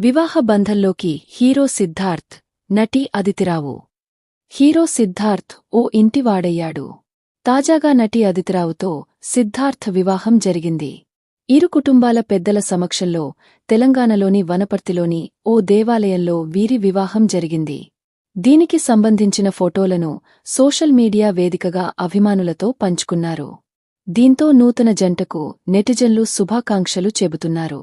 వివాహ బంధంలోకి హీరో సిద్ధార్థ్ నటి అదితిరావు. హీరో సిద్ధార్థ్ ఓ ఇంటివాడయ్యాడు తాజాగా నటి అదితిరావుతో సిద్ధార్థ్ వివాహం జరిగింది. ఇరు కుటుంబాల పెద్దల సమక్షంలో తెలంగాణలోని వనపర్తిలోని ఓ దేవాలయంలో వీరి వివాహం జరిగింది. దీనికి సంబంధించిన ఫోటోలను సోషల్ మీడియా వేదికగా అభిమానులతో పంచుకున్నారు. దీంతో నూతన జంటకు నెటిజన్లు శుభాకాంక్షలు చెబుతున్నారు.